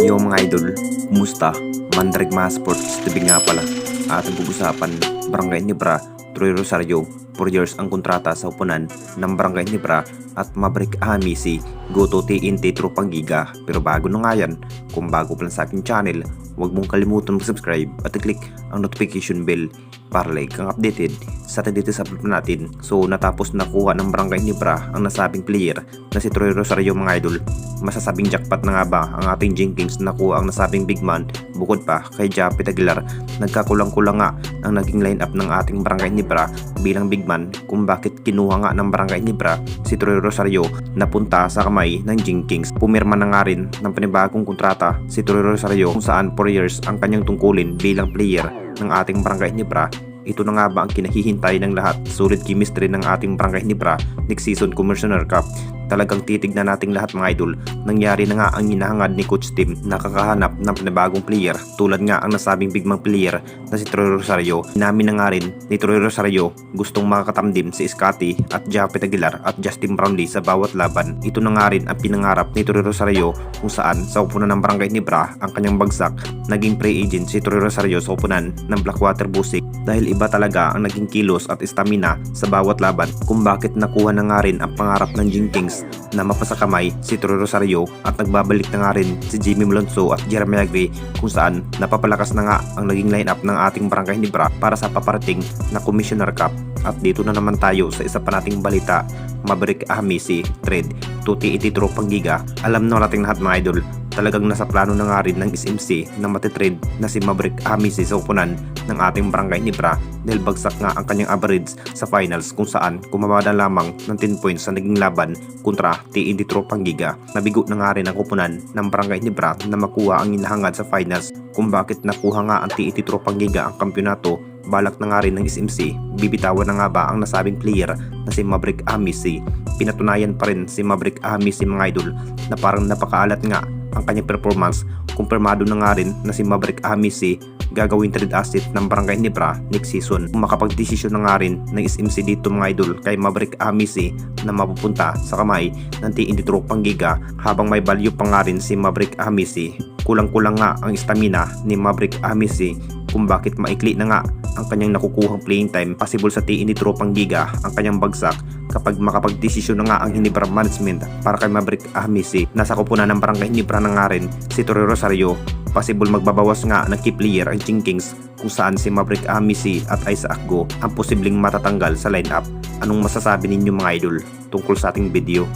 Yo mga idol, kumusta? Mandrag mga sports, tibig nga pala. Ating pag-usapan, Barangay Nibra, Troy Rosario, 4 years ang kontrata sa upunan ng Barangay Nibra at Maverick Hamisi, Goto TNT Tropang Giga. Pero bago na nga yan, kung bago pa lang sa aking channel, huwag mong kalimutan mag-subscribe at i-click ang notification bell para like kang updated sa atin dito sa vlog natin. So natapos nakuha ng Barangay Nibra ang nasabing player na si Troy Rosario mga idol. Masasabing jackpot na nga ba ang ating Jenkins na nakuha ang nasabing big man bukod pa kay Japet Aguilar. Nagkakulang-kulang nga ang naging lineup ng ating Barangay Nibra bilang big man kung bakit kinuha nga ng Barangay Nibra si Troy Rosario na punta sa kamay ng Jenkins. Pumirma na nga rin ng panibagong kontrata si Troy Rosario kung saan 4 years ang kanyang tungkulin bilang player ng ating Barangay Nibra ito na nga ba ang kinahihintay ng lahat? Solid chemistry ng ating Barangay Nibra next season Commissioner Cup. Talagang titignan nating lahat mga idol. Nangyari na nga ang hinahangad ni Coach Tim na kakahanap ng panibagong player tulad nga ang nasabing bigmang player na si Troy Rosario. Inamin na nga rin ni Troy Rosario gustong makakatamdim si Scotty at Japet Aguilar at Justin Brownlee sa bawat laban. Ito na nga rin ang pinangarap ni Troy Rosario kung saan sa upunan ng Barangay Nibra ang kanyang bagsak naging free agent si Troy Rosario sa upunan ng Blackwater Busik dahil iba talaga ang naging kilos at stamina sa bawat laban kung bakit nakuha na nga rin ang pangarap ng Na mapasakamay si Troy Rosario at nagbabalik na nga rin si Jimmy Malonzo at Jeremy Agri kung saan napapalakas na nga ang naging lineup ng ating Barangay Nibra para sa paparating na Commissioner Cup. At dito na naman tayo sa isa pa nating balita. Maverick Ahamisi trade tuti iti tropang giga alam na nating lahat mga idol talagang nasa plano na nga rin ng SMC na matitrade na si Maverick Hamisi sa upunan ng ating barangay Nibra dahil bagsak nga ang kanyang average sa finals kung saan kumamada lamang ng 10 points sa naging laban kontra TNT Tropang Giga. Nabigo na nga rin ang upunan ng barangay Nibra na makuha ang inahangad sa finals kung bakit nakuha nga ang TNT Tropang Giga ang kampyonato balak na nga rin ng SMC, bibitawan na nga ba ang nasabing player na si Maverick Amisi. Pinatunayan pa rin si Maverick Amisi mga idol na parang napakaalat nga ang kanyang performance. Kumpirmado na nga rin na si Maverick Amisi gagawin trade asset ng Barangay Nibra next season. Makapag-desisyon na nga rin ng SMC dito mga idol kay Maverick Amisi na mapupunta sa kamay ng TNT Tropang Giga habang may value pa nga rin si Maverick Amisi. Kulang-kulang nga ang stamina ni Maverick Amisi kung bakit maikli na nga ang kanyang nakukuhang playing time possible sa TNT Tropang Giga ang kanyang bagsak kapag makapagdesisyon na nga ang Hinibra Management para kay Maverick Ahmisi. Nasa kupunan ng barangay Hinibra na nga rin si Torre Rosario. Possible magbabawas nga ng key player ang Kings kung saan si Maverick Ahmisi at Isaac Go ang posibleng matatanggal sa lineup. Anong masasabi ninyo mga idol tungkol sa ating video?